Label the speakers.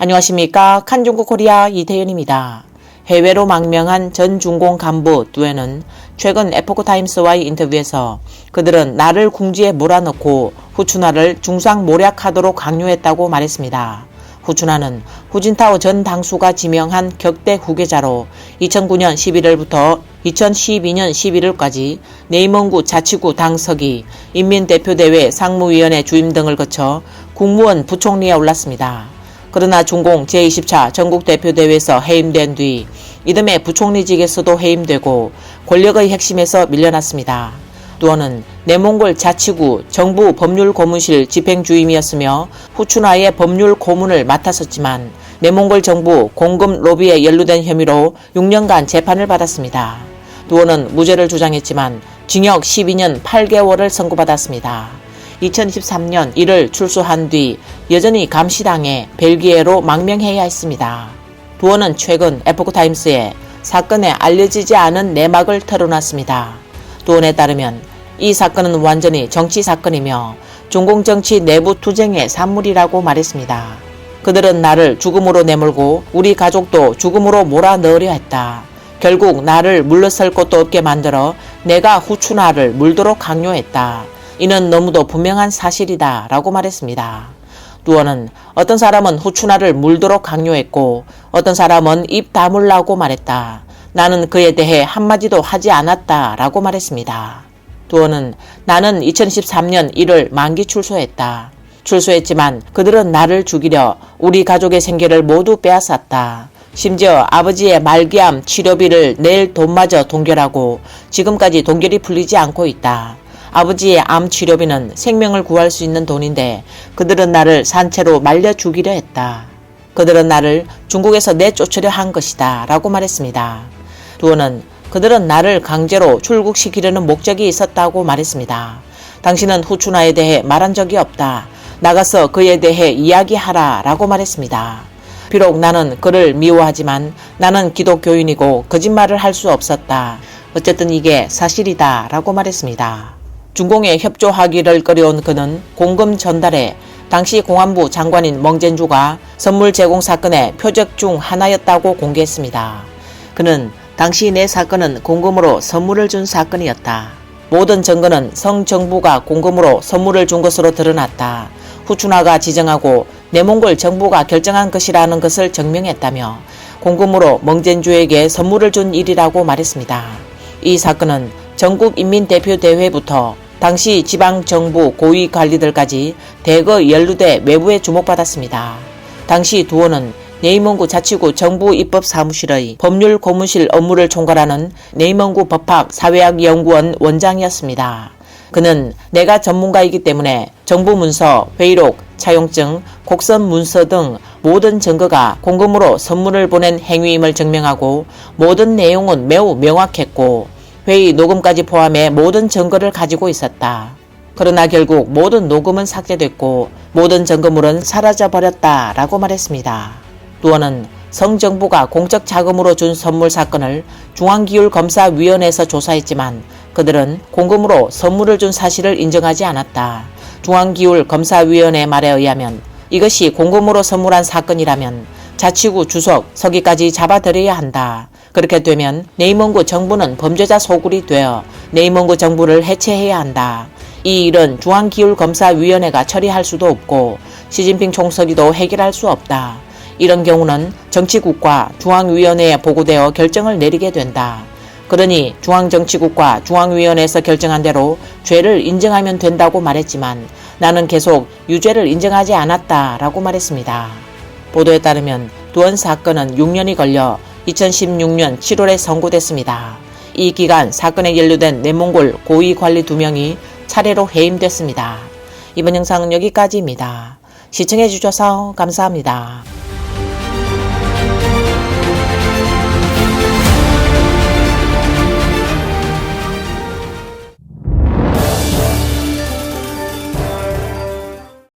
Speaker 1: 안녕하십니까. 칸중국 코리아 이태현입니다. 해외로 망명한 전 중공 간부 두에는 최근 에포크 타임스와의 인터뷰에서 그들은 나를 궁지에 몰아넣고 후추나를 중상 모략하도록 강요했다고 말했습니다. 후추나는 후진타오 전 당수가 지명한 격대 후계자로 2009년 11월부터 2012년 11월까지 네이먼구 자치구 당서기, 인민대표대회 상무위원회 주임 등을 거쳐 국무원 부총리에 올랐습니다. 그러나 중공 제20차 전국대표대회에서 해임된 뒤 이듬해 부총리직에서도 해임되고 권력의 핵심에서 밀려났습니다. 두어는 내몽골 자치구 정부 법률고문실 집행주임이었으며 후추나의 법률 고문을 맡았었지만 내몽골 정부 공금 로비에 연루된 혐의로 6년간 재판을 받았습니다. 두어는 무죄를 주장했지만 징역 12년 8개월을 선고받았습니다. 2013년 1월 출소한 뒤 여전히 감시당해 벨기에로 망명해야 했습니다. 두어는 최근 에포크타임스에 사건에 알려지지 않은 내막을 털어놨습니다. 두원에 따르면 이 사건은 완전히 정치 사건이며 중공 정치 내부 투쟁의 산물이라고 말했습니다. 그들은 나를 죽음으로 내몰고 우리 가족도 죽음으로 몰아넣으려 했다. 결국 나를 물러설 곳도 없게 만들어 내가 후추나를 물도록 강요했다. 이는 너무도 분명한 사실이다 라고 말했습니다. 두어는 어떤 사람은 후추나를 물도록 강요했고 어떤 사람은 입 다물라고 말했다. 나는 그에 대해 한마디도 하지 않았다 라고 말했습니다. 두어는 나는 2013년 1월 만기 출소했다. 출소했지만 그들은 나를 죽이려 우리 가족의 생계를 모두 빼앗았다. 심지어 아버지의 말기암 치료비를 낼 돈마저 동결하고 지금까지 동결이 풀리지 않고 있다. 아버지의 암 치료비는 생명을 구할 수 있는 돈인데 그들은 나를 산채로 말려 죽이려 했다. 그들은 나를 중국에서 내쫓으려 한 것이다. 라고 말했습니다. 두어는 그들은 나를 강제로 출국시키려는 목적이 있었다고 말했습니다. 당신은 후추나에 대해 말한 적이 없다. 나가서 그에 대해 이야기하라. 라고 말했습니다. 비록 나는 그를 미워하지만 나는 기독교인이고 거짓말을 할 수 없었다. 어쨌든 이게 사실이다. 라고 말했습니다. 중공에 협조하기를 꺼려온 그는 공금 전달에 당시 공안부 장관인 멍젠주가 선물 제공 사건의 표적 중 하나였다고 공개했습니다. 그는 당시 내 사건은 공금으로 선물을 준 사건이었다. 모든 증거는 성 정부가 공금으로 선물을 준 것으로 드러났다. 후추나가 지정하고 내몽골 정부가 결정한 것이라는 것을 증명했다며 공금으로 멍젠주에게 선물을 준 일이라고 말했습니다. 이 사건은 전국인민대표대회부터 당시 지방정부 고위 관리들까지 대거 연루돼 외부에 주목받았습니다. 당시 두어는 네이먼구 자치구 정부 입법 사무실의 법률 고문실 업무를 총괄하는 네이먼구 법학 사회학 연구원 원장이었습니다. 그는 내가 전문가이기 때문에 정부 문서, 회의록, 차용증, 곡선 문서 등 모든 증거가 공금으로 선물을 보낸 행위임을 증명하고 모든 내용은 매우 명확했고 회의 녹음까지 포함해 모든 증거를 가지고 있었다. 그러나 결국 모든 녹음은 삭제됐고 모든 증거물은 사라져 버렸다라고 말했습니다. 두어는 성정부가 공적 자금으로 준 선물 사건을 중앙기율검사위원회에서 조사했지만 그들은 공금으로 선물을 준 사실을 인정하지 않았다. 중앙기율검사위원회 말에 의하면 이것이 공금으로 선물한 사건이라면 자치구 주석 서기까지 잡아들여야 한다. 그렇게 되면 네이먼구 정부는 범죄자 소굴이 되어 네이먼구 정부를 해체해야 한다. 이 일은 중앙기율검사위원회가 처리할 수도 없고 시진핑 총서기도 해결할 수 없다. 이런 경우는 정치국과 중앙위원회에 보고되어 결정을 내리게 된다. 그러니 중앙정치국과 중앙위원회에서 결정한 대로 죄를 인정하면 된다고 말했지만 나는 계속 유죄를 인정하지 않았다라고 말했습니다. 보도에 따르면 두원 사건은 6년이 걸려 2016년 7월에 선고됐습니다. 이 기간 사건에 연루된 내몽골 고위 관리 2명이 차례로 해임됐습니다. 이번 영상은 여기까지입니다. 시청해주셔서 감사합니다.